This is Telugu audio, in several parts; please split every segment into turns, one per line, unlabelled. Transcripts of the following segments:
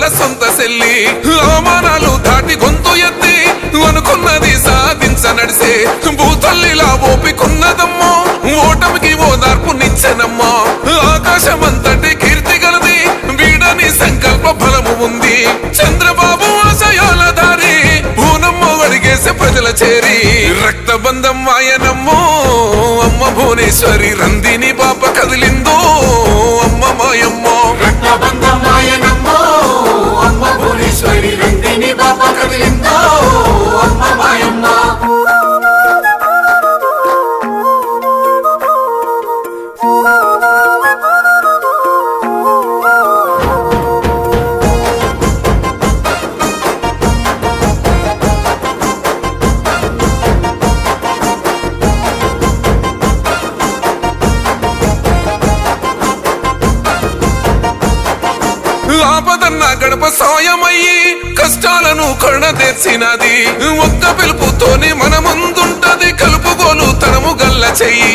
వాళ్ళ సొంత సెల్లి అవమానాలు దాటి గొంతు ఎత్తి అనుకున్నది సాధించ నడిసే. భూతల్లిలా ఓపికున్నదమ్మో ఓటమికి ఓదార్పు ఆకాశం ఆకాశమంతటి కీర్తి గలది వీడని సంకల్ప బలము ఉంది. చంద్రబాబు ఆశయాల దారి భూనమ్మ అడిగేసే ప్రజల చేరి. రక్తబంధం ఆయనమ్మో అమ్మ భువనేశ్వరి రందిని పాప కదిలిందో అమ్మ మాయమ్మ ఆపదన్న గడప సాయమయ్యి కష్టాలను కరుణదీర్చినది ఒక్క పిలుపుతోనే మన ముందుంటది కలుపుగోలు తనము గల్ల చెయ్యి.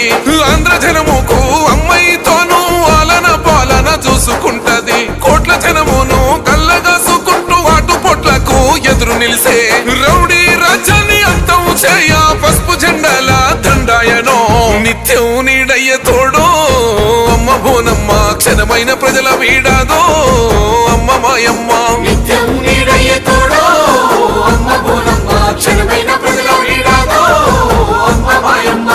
ఆంధ్ర జనముకు అమ్మాయితోనూ ఆలన పాలన చూసుకుంటది. కోట్ల జనమును కల్లగాసుకుంటూ అటు పొట్లకు ఎదురు నిలిసే రౌడీ రాజ్యాన్ని అంతం చేయ పసుపు జెండాల దండాయనో నిత్యం నీడయ్య తోడో. అమ్మ బోనమ్మ క్షణమైన ప్రజల వీడాదో. మాయమ్మ
నిత్యం నీడయ్య తోడో అమ్మ భువనమ్మ క్షణమైన ప్రజల వీడాదో అమ్మ మాయమ్మ.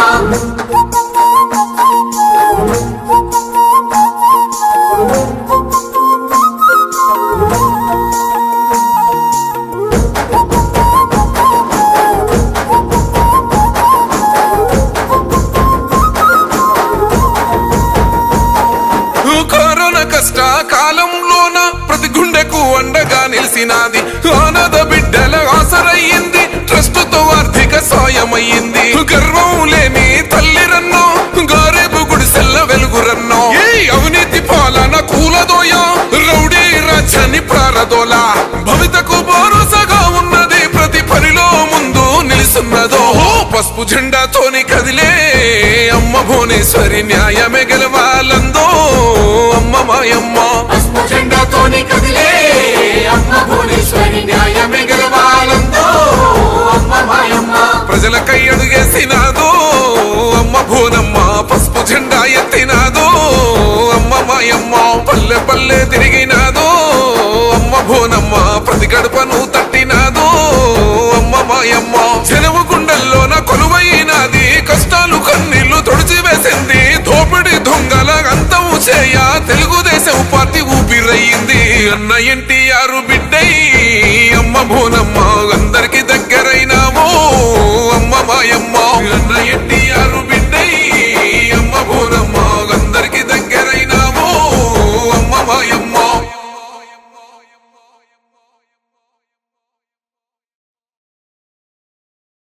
కష్ట రాజ్యాన్ని భవితకు భరోసాగా ఉన్నది ప్రతి పనిలో ముందు నిలుస్తున్నదో పసుపు జెండాతోని కదిలే అమ్మ భువనేశ్వరి న్యాయమే గెలవాలందో. అమ్మ మాయమ్మ.
పసుపు జెండాతోని కదిలే అమ్మ భువనేశ్వరి న్యాయమే గెలవాలందో. అమ్మ మాయమ్మ.
ప్రజలకై అడుగేసినాదో. అమ్మ భువనమ్మ పసుపు జెండా ఎత్తినాదో. అమ్మ మాయమ్మ పల్లె పల్లె తిరిగి ఎన్టీఆర్ బిడ్డై అమ్మ భువనమ్మ అందరికి